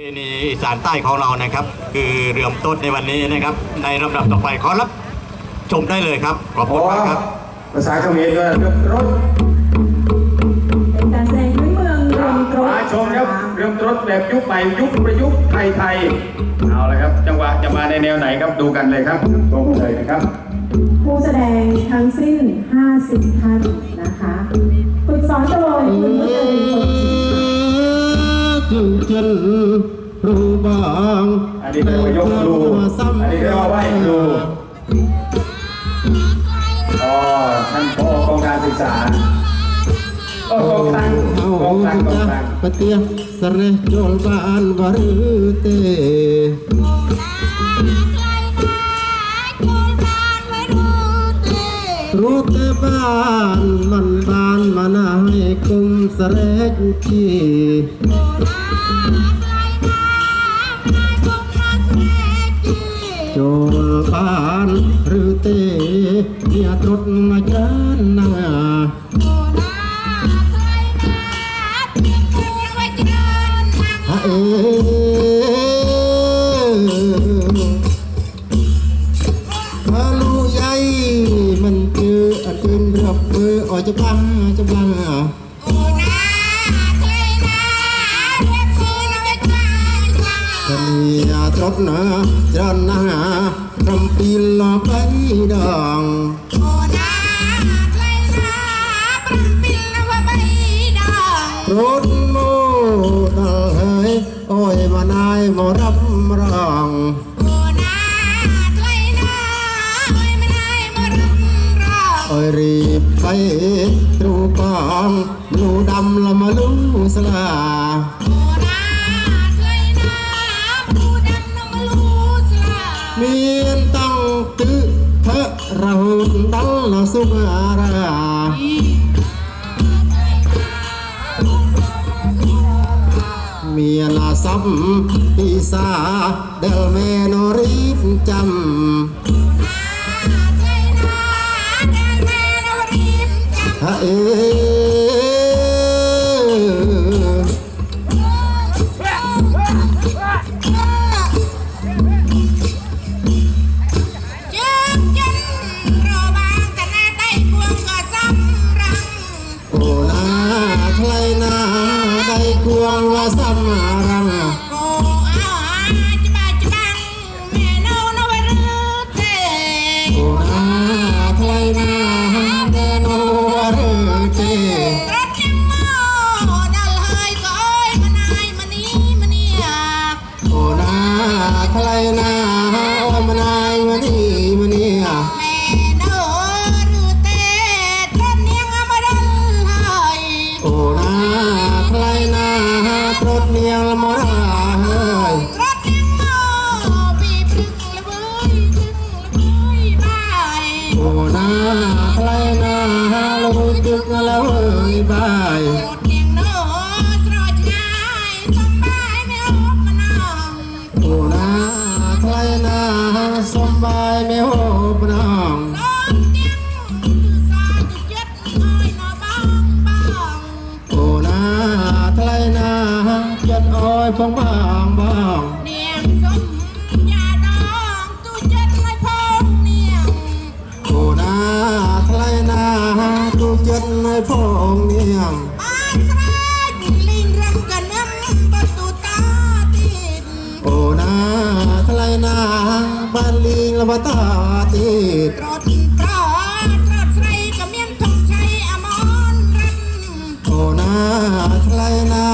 เพณีอีสานใต้ของเรานะครับ คือเรือมต้นในวันนี้นะครับ ในลำดับต่อไปขอรับชมได้เลยครับ ขอบอ๋คุอณมากครับ ภาษาเขมรด้วยเรือรถเป็นการแสดงพื้นเมืองรวมตรมาชมครับเรือรถแบบยุคใหม่ยุคประยุกต์ไทยไทยๆเอาละครับ จังหวะจะมาในแนวไหนครับดูกันเลยครับชมเลยนะครับ ผู้แสดงทั้งสิ้น 50ท่านนะคะฝึกสอนโดยคุณมุจลินคน จิตจึงเจนรู้บางอันนี้เรียกว่ายกครูอันนี้เรียกว่าไหว้ครูอ๋อท่านพ่อกองการศึกษาโอ้กองตังเอากองตังกองตังปะเตียสเรจลบานวารือเตรู้แต่บ้านมันบ้านมานาให้ กุมสเรจจีโจรบ้านหรือเตเมียตรดมาจานนาฮะเอ กจะบังจะบังเมียตรดนะจันนาทำปีลอไปดองรถโมดลเฮยโอ้ยมานายมอรับ รูปองลูดำละมาลูสลาเมียนตั้งตึเทะเราดังละสุมาราเมียนาซับปีซาเดลเมโนรีบจำ ฮะ ดในพงเนียงบ้านสลายลิงรำกันน้ำประตูตาติดโอ้นาใครนาบ้านลิงละบตาติดรถปลอดรถใส่กระเมียนทงชัยอมรรันโอ้นาใครนา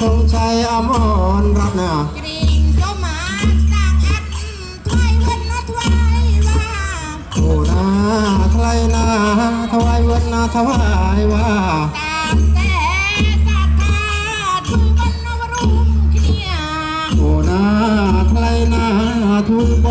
ธงชัยอมรรัตน์นะกริ่งโยมาต่างอัดถวายวันนะถวายว่าโอ้นาใครนาถ วายวันนาถวายว่าตามแต่ศรัทธาทุกวันนวรุ่งเขียโอ้นาใครนาทุน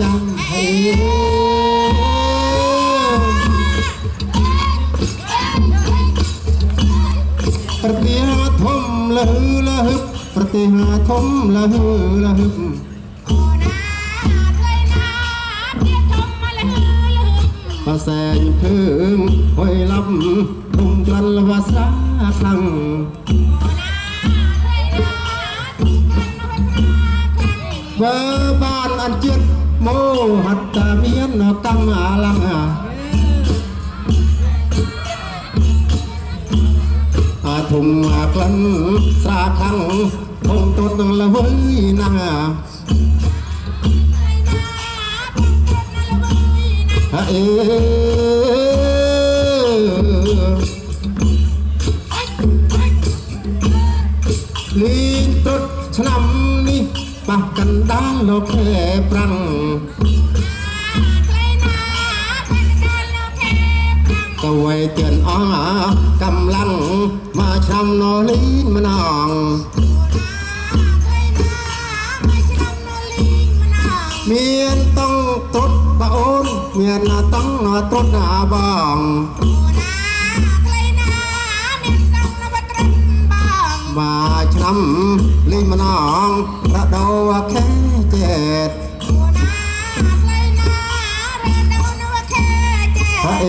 จังเฮประเตียทมละหือละฮึบประเตียทมละหือละฮึบโอนาเลยนาเพียชมมาเลยฮือเลยภาษาพึ่งหอยลำทุ่งจันละภาษาคลังโอ้นาเลยนาที่กันเอาไว้าคลังเบอร์บ้านอันเจ็ด โมหัตตาเมียนกังอาลังอาอาทุ่งอากลันสาคังทงต้นละเว้ยนาฮะเอลีนตดฉนำ បោះកណ្ដាលលោកខែប្រាំងទៅវេទៀនអងកំឡាំងមកឆ្នាំណូលីនម្នងមានតង់ត្រុតបងអូនមានតង់ត្រុតបង ช้ำลิมนองระดาวแค่เจ็ดพระเอ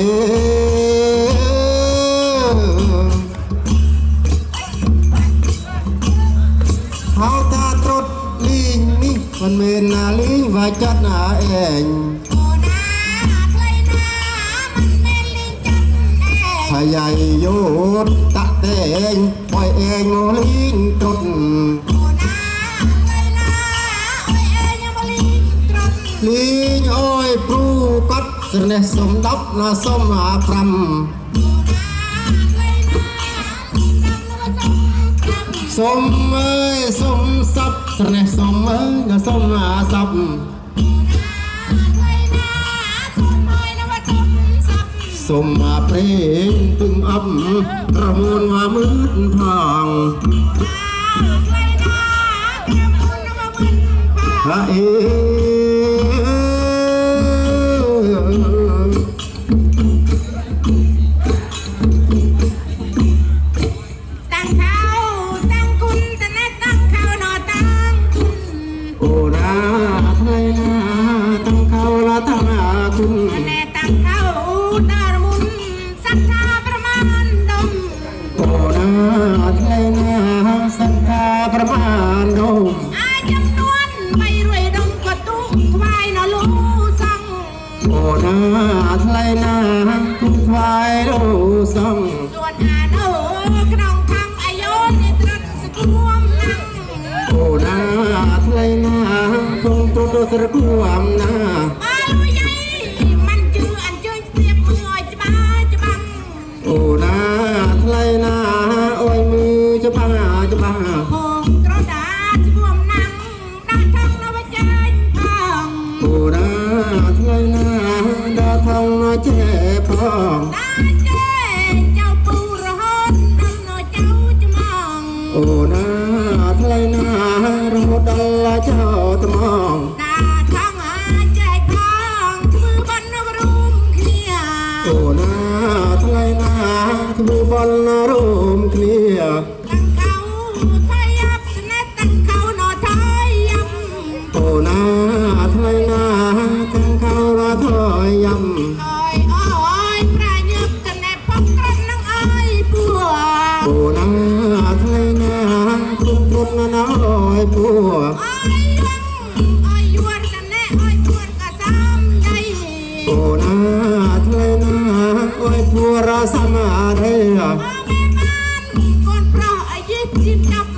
เฮาตาตรดลิงนี่มันเมนนาลิงว่าจัดหนาเอง យៃយោនតាក់តែងបយឯងមកលីងត្រុតលីងអើយព្រូកាត់ស្រណេះសុំ10ណាសុំ5សុំអើយសុំសັບស្រណេះសុំអើយណាសុំអាសັບ สมสับสนสมเอ้ยนาสมหาสับสมมาเพลงตึงอับประมูลว่ามืดทองพระเอตั้ ណាថ្លៃណាគុំថ្វាយរោសំសួនអានអូក្នុងខំអាយុនេះត្រឹកសគួមណាអូណាថ្លៃណាគុំទុំស្រគួមណាអាលុយយាយມັນជឿអញ្ជើញស្ទាបមើលឲ្យច្បាស់ច្បាំអូណាថ្លៃណាអើយមើលច្បាស់ច្បាស់ มองตาทางอาใจทางมือบนนวรุมเคลียโอ้นาทะเลนาทบูบอลนารุมเคลียตั้งเขาไทยยับสนะตั้งเขาหนอไทยยับโอ้นาทะเลนาทั้งเขาราถอยยอ้อยอ้ จิตกับ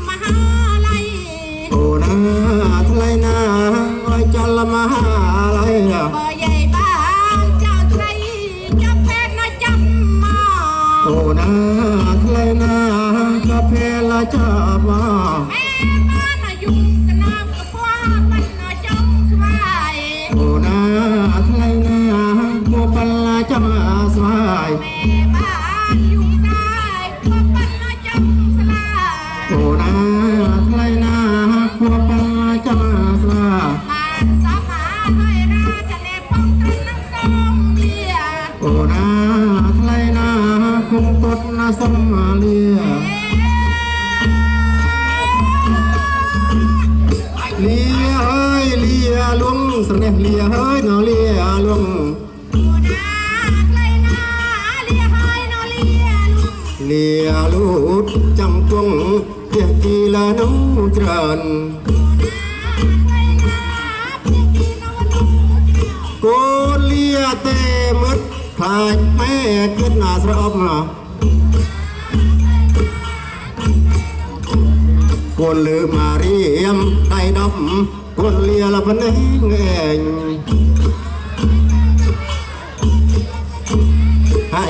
សំលាលាហើយលាលួងស្រណេះលាហើយណលាលួងលាលូតចាំគង់ផ្ទះទីឡានោះច្រើនកូនលាទេមឹកខាច់ម៉ែគិតណាស្រអប់ណា งเพียงกีละน้องจรันไกลนาเพียงกี่นวันลุงโกนเลียเตมึดพลายแม่ขึ้นหนาสระอบมาโกนลือมาเรียมไตดำคนเลียละพนเงเองให้